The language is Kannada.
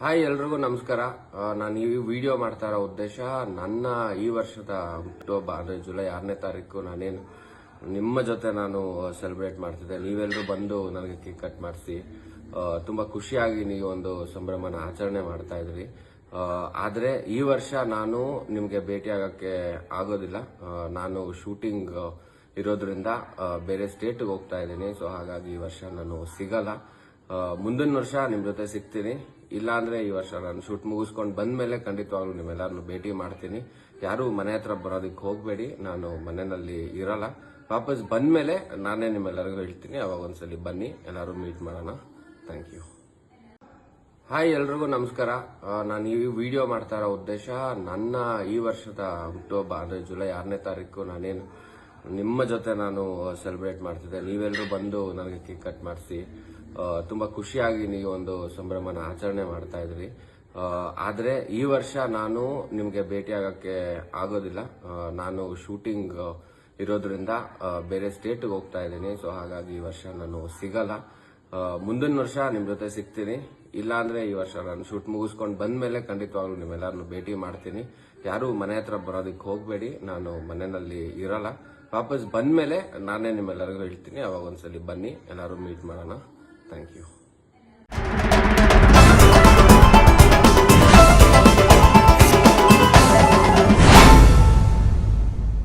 ಹಾಯ್ ಎಲ್ರಿಗೂ ನಮಸ್ಕಾರ. ನಾನು ಈ ವಿಡಿಯೋ ಮಾಡ್ತಾ ಇರೋ ಉದ್ದೇಶ, ನನ್ನ ಈ ವರ್ಷದ ಅಕ್ಟೋಬರ್, ಅಂದ್ರೆ ಜುಲೈ ಆರನೇ ತಾರೀಕು ನಾನೇನು ನಿಮ್ಮ ಜೊತೆ ನಾನು ಸೆಲೆಬ್ರೇಟ್ ಮಾಡ್ತಿದ್ದೆ. ನೀವೆಲ್ಲರೂ ಬಂದು ನನಗೆ ಕೇಕ್ ಕಟ್ ಮಾಡಿಸಿ ತುಂಬಾ ಖುಷಿಯಾಗಿ ನೀವು ಒಂದು ಸಂಭ್ರಮನ ಆಚರಣೆ ಮಾಡ್ತಾ ಇದ್ರಿ. ಆದರೆ ಈ ವರ್ಷ ನಾನು ನಿಮಗೆ ಭೇಟಿ ಆಗಕ್ಕೆ ಆಗೋದಿಲ್ಲ ನಾನು ಶೂಟಿಂಗ್ ಇರೋದ್ರಿಂದ ಬೇರೆ ಸ್ಟೇಟ್ಗೆ ಹೋಗ್ತಾ ಇದ್ದೀನಿ. ಸೊ ಹಾಗಾಗಿ ಈ ವರ್ಷ ನಾನು ಸಿಗಲ್ಲ. ಮುಂದಿನ ವರ್ಷ ನಿಮ್ ಜೊತೆ ಸಿಗ್ತೀನಿ. ಇಲ್ಲ ಅಂದ್ರೆ ಈ ವರ್ಷ ನಾನು ಶೂಟ್ ಮುಗಿಸ್ಕೊಂಡು ಬಂದ್ಮೇಲೆ ಖಂಡಿತವಾಗ್ಲೂ ನಿಮ್ಮೆಲ್ಲರನ್ನು ಭೇಟಿ ಮಾಡ್ತೀನಿ. ಯಾರು ಮನೆ ಹತ್ರ ಬರೋದಕ್ಕೆ ಹೋಗ್ಬೇಡಿ. ನಾನು ಮನೆಯಲ್ಲಿ ಇರಲ್ಲ. ವಾಪಸ್ ಬಂದ ಮೇಲೆ ನಾನೇ ನಿಮ್ಮೆಲ್ಲರಿಗೂ ಹೇಳ್ತೀನಿ. ಅವಾಗ ಒಂದ್ಸಲಿ ಬನ್ನಿ. ಎಲ್ಲರೂ ಮೀಟ್ ಮಾಡೋಣ. ಥ್ಯಾಂಕ್ ಯು ಹಾಯ್ ಎಲ್ರಿಗೂ ನಮಸ್ಕಾರ. ನಾನು ಈ ವಿಡಿಯೋ ಮಾಡ್ತಾ ಇರೋ ಉದ್ದೇಶ ನನ್ನ ಈ ವರ್ಷದ ಅಕ್ಟೋಬರ್ ಅಂದ್ರೆ ಜುಲೈ ಆರನೇ ತಾರೀಕು ನಾನೇನು ನಿಮ್ಮ ಜೊತೆ ನಾನು ಸೆಲೆಬ್ರೇಟ್ ಮಾಡ್ತಿದ್ದೆ. ನೀವೆಲ್ಲರೂ ಬಂದು ನನಗೆ ಕೇಕ್ ಕಟ್ ಮಾಡಿಸಿ. ತುಂಬಾ ಖುಷಿಯಾಗಿ ನೀವು ಒಂದು ಸಂಭ್ರಮನ ಆಚರಣೆ ಮಾಡ್ತಾ ಇದ್ರಿ. ಆದ್ರೆ ಈ ವರ್ಷ ನಾನು ನಿಮಗೆ ಭೇಟಿ ಆಗಕ್ಕೆ ಆಗೋದಿಲ್ಲ. ನಾನು ಶೂಟಿಂಗ್ ಇರೋದ್ರಿಂದ ಬೇರೆ ಸ್ಟೇಟ್ಗೆ ಹೋಗ್ತಾ ಇದ್ದೀನಿ. ಸೊ ಹಾಗಾಗಿ ಈ ವರ್ಷ ನಾನು ಸಿಗಲ್ಲ. ಮುಂದಿನ ವರ್ಷ ನಿಮ್ ಜೊತೆ ಸಿಗ್ತೀನಿ. ಇಲ್ಲ ಅಂದ್ರೆ ಈ ವರ್ಷ ನಾನು ಶೂಟ್ ಮುಗಿಸ್ಕೊಂಡು ಬಂದ್ಮೇಲೆ ಖಂಡಿತವಾಗ್ಲೂ ನಿಮ್ಮೆಲ್ಲರನ್ನು ಭೇಟಿ ಮಾಡ್ತೀನಿ. ಯಾರು ಮನೆ ಹತ್ರ ಬರೋದಕ್ಕೆ ಹೋಗ್ಬೇಡಿ. ನಾನು ಮನೆಯಲ್ಲಿ ಇರಲ್ಲ. ವಾಪಸ್ ಬಂದ್ಮೇಲೆ ನಾನೇ ನಿಮ್ಮೆಲ್ಲರಿಗೂ ಹೇಳ್ತೀನಿ. ಅವಾಗ ಒಂದ್ಸಲಿ ಬನ್ನಿ. ಎಲ್ಲರೂ ಮೀಟ್ ಮಾಡೋಣ. Thank you